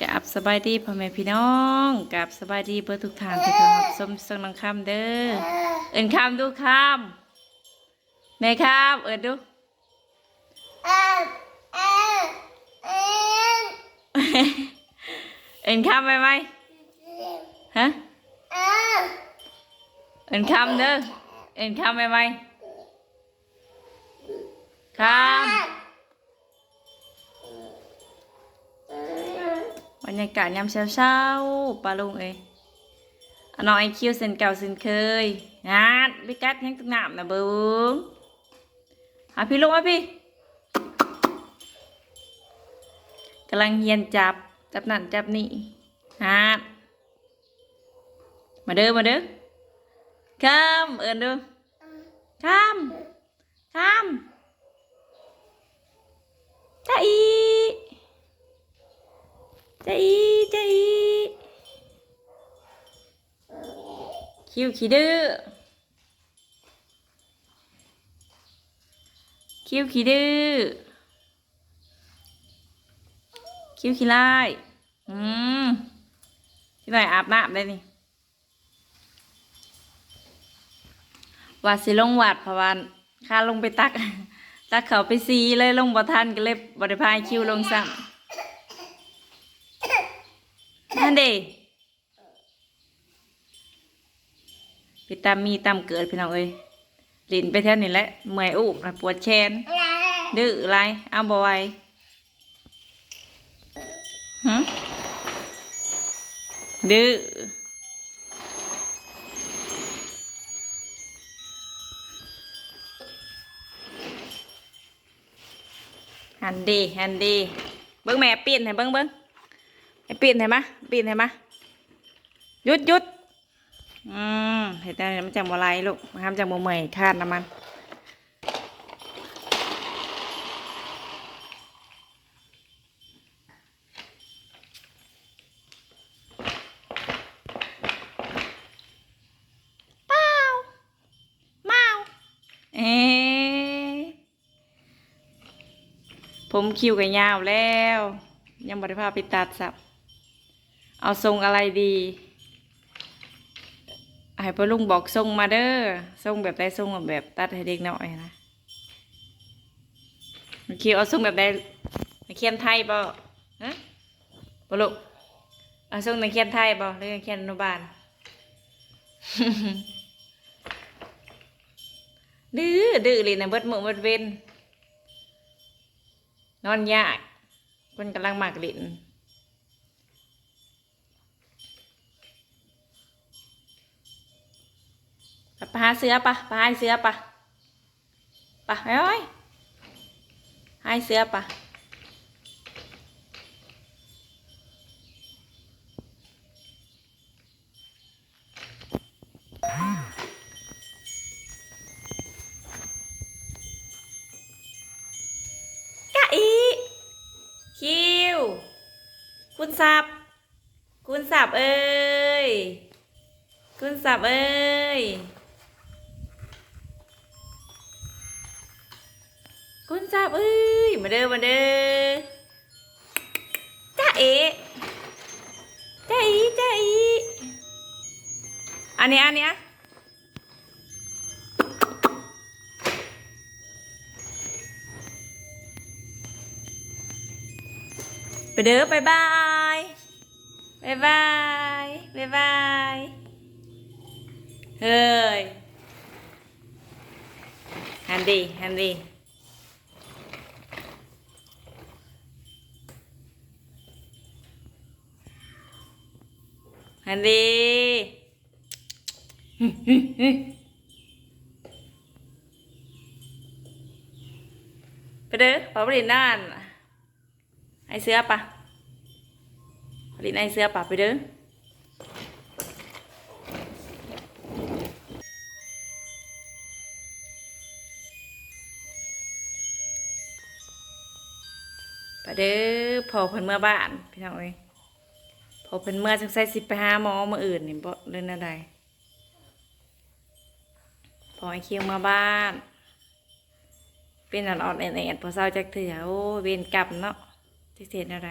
กับสบายดีพ่อแม่พี่น้องกับสบายดีเพื่อทุกทานที่เข้ารับชมสักนังคำเด้อเอินคำดูคำแม่ครับเอินดูเอินคำไปไหมฮะเอินคำเด้อเอินคำไปไหมคำ รรยากาศยามเช้าๆปลาลุงเอ้ยอน้องไอคิวเส้นเก่าเส้นเคยงานไปกัดยังตึกหนามนะเบิ้งหาพี่ลุงมาพี่กำลังเฮียนจับจับนั่นจับนี่ฮะมาเด้อมาเด้อข้ามเอินดูข้ามข้ามจ้าอี จ้อีจ้อีคิวขี้ดื้อคิวขี้ดื้อคิวขี้ไล่อืมที่ไหนอาบน้ำได้นี่ว่าสิลงวัดพะว่าข้าลงไปตัก ตักเขาไปซีเลยลงบ่ทันก็เลยบริพายคิวลงสั่งนั่น เด้ไปตามมีตามเกิดพี่น้องเอ้ยลินไปแถวนี้แหละเมื่อยอุบนะปวดแขนดื้อไรเอาบ่ไหวหึดื้อฮันดีฮันดีเบิ้งแม่ปีนให้เบิ้งเบิ้ง ให้ปีนให้มะปีนให้มะหยุดหยุดอืมเห็นแต่มันจังบ่ไหลลูกมันทำจังบ่เมื่อยคาดน้ำมันเปล่าเมาเอ๊ะผมคิวกันยาวแล้ว ยังบริภาพไปตัดสับ เอาทรงอะไรดีให้พ่อลุงบอกทรงมาเด้อทรงแบบใดทรงแบบตัดให้เด็กน้อยนะเคิวเอาทรงแบบใดนักเขียนไทยเปล่าฮะพ่อลุงเอาทรงนักเขียนไทยเปล่าหรือนักเขียนอนุบาลดื้อดื้อเลยนะเบิดมือเบิดเวนนอนยากคนกำลังหมากลิน ไปหาเสือปะไปหาเสือปะปะไปไว้หาเสือปะกะอีคิว คุณสับคุณสับเอ้ย คุณสับเอ้ย คุณสับเอ้ยมาเด้อมาเด้อจ้าเอ๋จ้าอีจ้าอีอันนี้อันเนี้ยไปเด้อบายบายบายบายบายบายเฮ้ยฮันดีฮันดี ฮันดีไปเด้อปาบรินนั่นไอเสื้อปะปรินไอเสื้อปะไปเด้อไปเด้อพอเพิ่นเมื่อบ้านพี่น้องเอ้ย อเป็นเมื่อจังใส่สิไปหาหมอมาอื่นนี่บ่เล่นอะไรพอไอ้เคิวมาบ้าน เป็นอ่อนๆแอนๆพอเศร้าจักเถื่อโอ้เวรกรรมเนาะจักเสียอะไร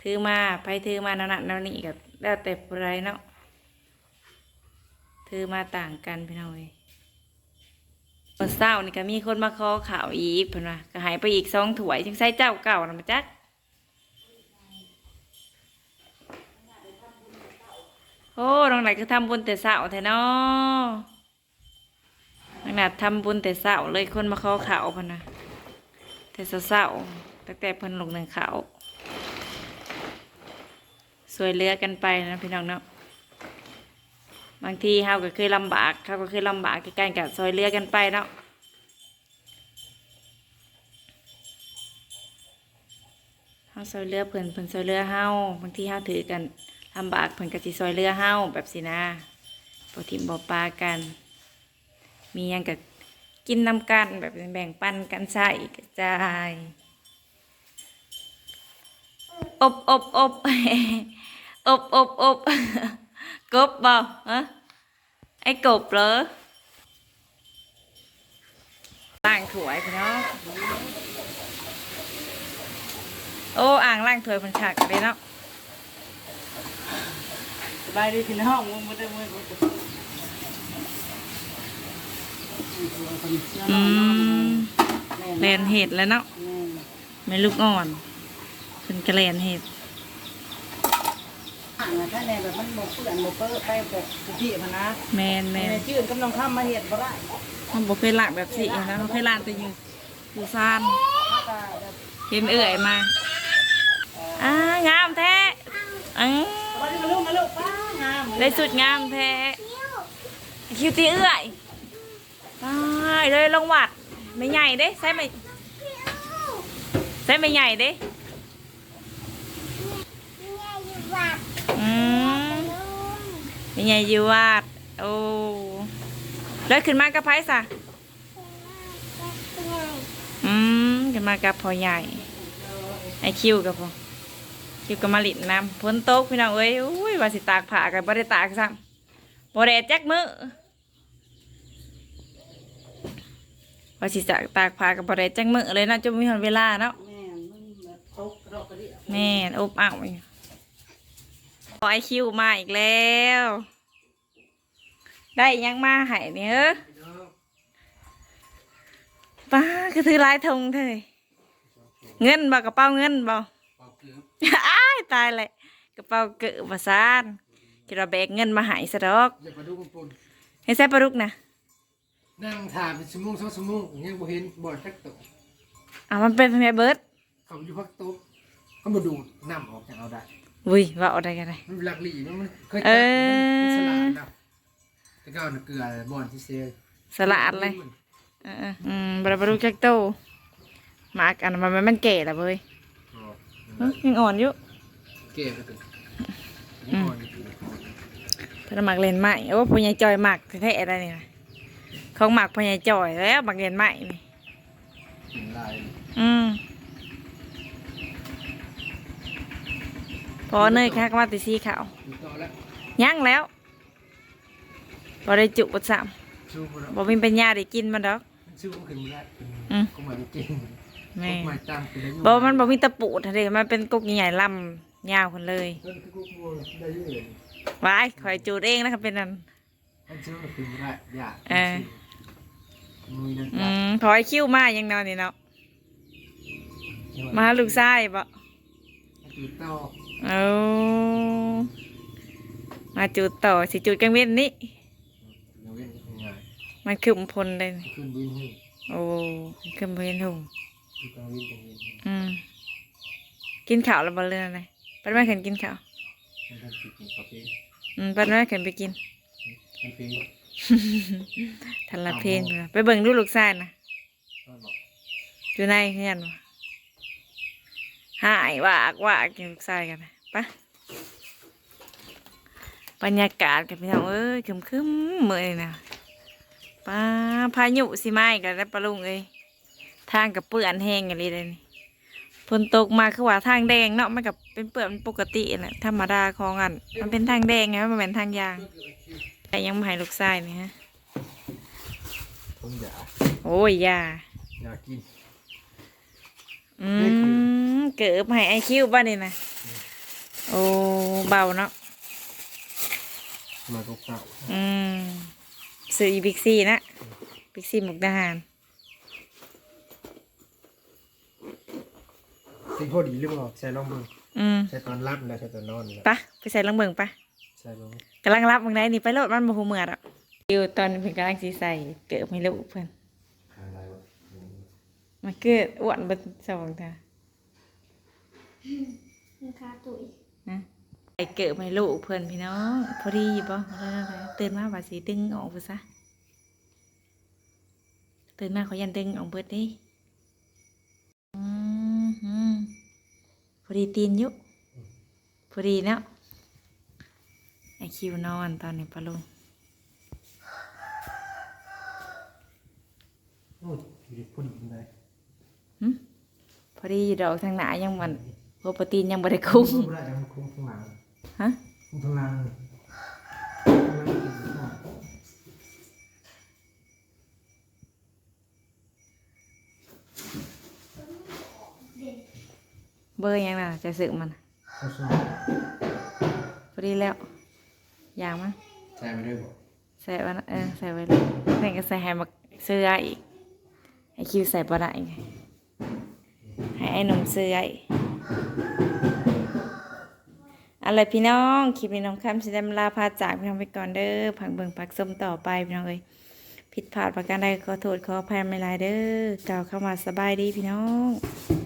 ถือมาไปถือมาแนวนั้นแนวนี้กับแล้วแต่ผู้ไรเนาะถือมาต่างกันพี่น้องเอ้ยตอเศร้านี่ก็มีคนมาขอข่าวอีกเพิ่นว่าก็หายไปอีกสองถ้วยจังใส่เจ้าเก่านะมาจัก โอ้น้องไหนก็ทำบุญแต่เศร้าแท้เนาะน้องหนัดทำบุญแต่เศร้าเลยคนมาขอข่าวพนนะแต่เศร้าตั้งแต่เพิ่นลงหนึ่งข่าวสวยเลือกันไปนะพี่น้องเนาะบางทีเฮาก็เคยลำบากเขาก็เคยลำบากกันกับซอยเลือกันไปเนาะเฮาซอยเลือเพิ่นเพิ่นซอยเลือเฮาบางทีเฮาถือกัน ลำบากเพิ่นก็สิซอยเหลือเฮาแบบสินะบ่ทิมบ่ปลากัน มีหยังก็กินนำกันแบบแบ่งปันกันใช้กระจายอบอบอบอบอบอบกบบ่ฮะไอ้กบเหรอล้างถ้วยพี่น้องโอ้อ่างล้างถ้วยมันฉากเลยเนาะ บายดีพี่น้องมึงบ่ได้มึงบ่ได้อืมแลนเห็ดแล้วเนาะไม่ลูกอ่อนเป็นกระแลนเห็ดอ่างถ้าแน่แบบมันบ่เปื้อนบ่เปื้อไปแบบพี่มันนะแมนแมแม่นชื่นกำลังทำมาเฮ็ดบ่ได้มันบอกเคยล้างแบบสินะมันเคยล้างแต่อยู่อยู่ซานถ้าก็แบบเห็นเอื่อยมาอ่างามแท้อือมาดิมาลูกมาลูกป้า งามได้สุดงามแท้คิวตีเอื่อยตายเลยลงวัดไม่ใหญ่เด้ใส่ไม่ใส่ไม่ใหญ่เด้อืมไม่ใหญ่อยู่วัดโอ้แล้วขึ้นมากับไพ่สะอืมขึ้นมากับพ่อใหญ่ไอคิวกับพ่อคิวกับมาลิดน้ำพ้นโต๊ะพี่น้องเอ้ยอุ้ย ว่าสิตากผ้ากันบ่ได้ตากซ้ำบ่ได้แจ็คมือว่าสิจะตากผ้ากับบ่ได้แจ็คมือเลยเนาะจะมีหนเวลาเนาะแม่มันแบบตกกระดอกกระเดี่ยแม่นอบอ้าวอยู่ขอไอคิวมาอีกแล้ว ได้อิหยังมาให้เนี่ยเอ้อป้าก็ถือหลายธงเถอะเงินบ่กระเป๋าเงินบ่อ้ายตายเลย กระเป๋าเกิดมาซานคิดว่าแบกเงินมาใหายซะดอกอย่าไปดูมันปุ่นให้ใส่ปลาดุกนะนั่งถามเป็นชั่วโมงสองชั่วโมงยังบ่เห็นบ่จักตกอ่ามันเป็นไงเบิร์ดเขาอยู่พักโต๊ะเขามาดูดน้ำออกจากเอาได้อุ้ยว่าเอาได้กันเลย มันหลักหลีมันมันเคยเอจับอมันฉลาดนะแต่ก็เอาเกลือบ่อนที่เซลสลัดเลยเออๆอืมปลาปลาดุกจักโตหมากอันมันมันมันแก่แล้วเว้ยเอ้ยยังอ่อนอยู่ เก็บไปตึกอืมเพิ่นเอาหมักเลนใหม่โอ้พ่อใหญ่จอยหมักแท้ๆอะไรนี่นะของหมักพ่อใหญ่จอยแล้วหมักเลนใหม่นี่ลายอืมพอเนยคักมาแติสีขาวดูต่อแล้วยังแล้วบ่ได้จุบสามชูมันบ่มีปัญญาได้กินมันดอกชูมันขึ้นมาได้อืมก็มาจริงแม่ก็มาตามไปได้อยู่บ่มันบ่มีตะปูทะเลมันเป็นกุกใหญ่ๆลำ ยาวคนเลยเพิ่นคือกูกลัวได้อยู่เลยวายข่อยจูดเองนะครับเป็นนั่นมันชูมันขึ้นมาได้ยากเออมือนั่นอืจับมพอไอคิวมายังนอนนี่เนาะมาลูกชายบ่จุดต่อเอามาจูดต่อสิจูดกลางเว้นนี่เดี๋ยวเว้นง่มันขึ้นพลเลยนี่ขึ้นบินให้โอ้ขึ้นพลหุงดูกลางวินกลางวินอืมกินข้าวแล้วบ่เรื่องอะไร ปันแม่ขันกินข้าวมันเป็นจุดของคาเฟ่อืมปันแม่ขันไปกินมันเป็นทันละเพลงพุ่นน่ะไปเบิ่งดูลูกชายนะก็บอกอยู่ในเฮือนวะหายว่ากว่ากินลูกชายกันนะไปะบรรยากาศกับพี่น้องเอ้ยคึมคึมๆมื่อนี่นะป้าพายุสิมาอีกันแล้วปะลุงเอ้ยทางกับเปื้อนแห้งอะไรเลยนี่ ฝนตกมาคือว่าทางแดงเนาะมันกับเป็นเปื้อนปกติแหละธรรมดาของอันมันเป็นทางแดงไงมันเป็นทางยาง แต่ยังไม่ให้ลูกชายนี่ฮะผมอยากโอ้ยอยาอยากกิน อืมเกิดให้ไอคิวบ้านนี่นะโอ้เบาเนาะมาเก่าอืมซื้ออีบิ๊กซีนะบิ๊กซีมุกดาหาร ๆที่พอดีหรือเปล่าใส่ลองเบิ่งอืมใส่ตอนรับนะใส่ตอนนอนนะปะไปใส่ลองเบิ่งปะใส่ลงกำลังรับมึงได้นี่ไปโลดมันบ่ฮู้เมื่อดอกอยู่ตอนเพิ่นกำลังสิใส่เกิดไม่รู้เพิ่นอะไรวะมาเกิดอ้วนเบิดสองตานะคะตุ๋ยนะใส่เกิดไม่รู้เพิ่นพี่น้องพอดีอยู่บ่แล้วๆตื่นมาว่าสิดึงออกไปซะตื่นมาเขายันดึงออกเบิดเดิอืมอืมพ อดีตีนอยู่พอดีเนาะไอคิวนอนตอนนี้ปะลุงโอ้ยอยู่ดีพอดีเลยหึพอดีอยู่ดอกทางหนายังมันโปรโปรตีนยังบ่ได้คุ้มไม่ได้แล้วมันคุ้มข้างหลังฮะ คุ้มข้างหลังข้างหลังกินข้าว เบอร์ยังน่ะจะสึกมันข้าวซอยพอดีแล้วอย่างมั้งใส่ไม่ได้บอกใส่ไว้นะเออใส่ไว้เลยนี่ก็ใส่ให้มาเสื้ออีกไอคิวใส่ปลาได้ไงให้ไอ้หนุ่มเสื้ออีกอะไรพี่น้องคลิปนี้น้องคำสิได้มาลาพาจากพี่น้องไปก่อนเด้อผังเบิ่งปักส้มต่อไปพี่น้องเอ้ยผิดพลาดประการใดขอโทษขออภัยไม่หลายเด้อกล่าวเข้ามาสบายดีพี่น้อง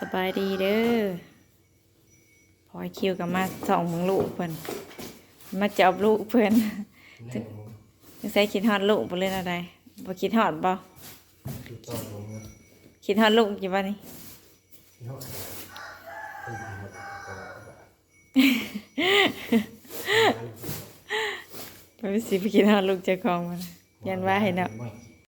สบายดีเด้อพอไอ้คิวกับมาส่องมึงลูกเพิ่นมาจับลูกเพิ่นแน่นอนจะใส่คิดฮอดลูกบ่เล่นอะไรบ่คิดฮอดบ่ถูกต้องลงนะคิดฮอดลูกกี่วันนี้เนาะเออดีครับไปสิไปคิดฮอดลูกเจ้าของมันยันว่าให้เนาะไม่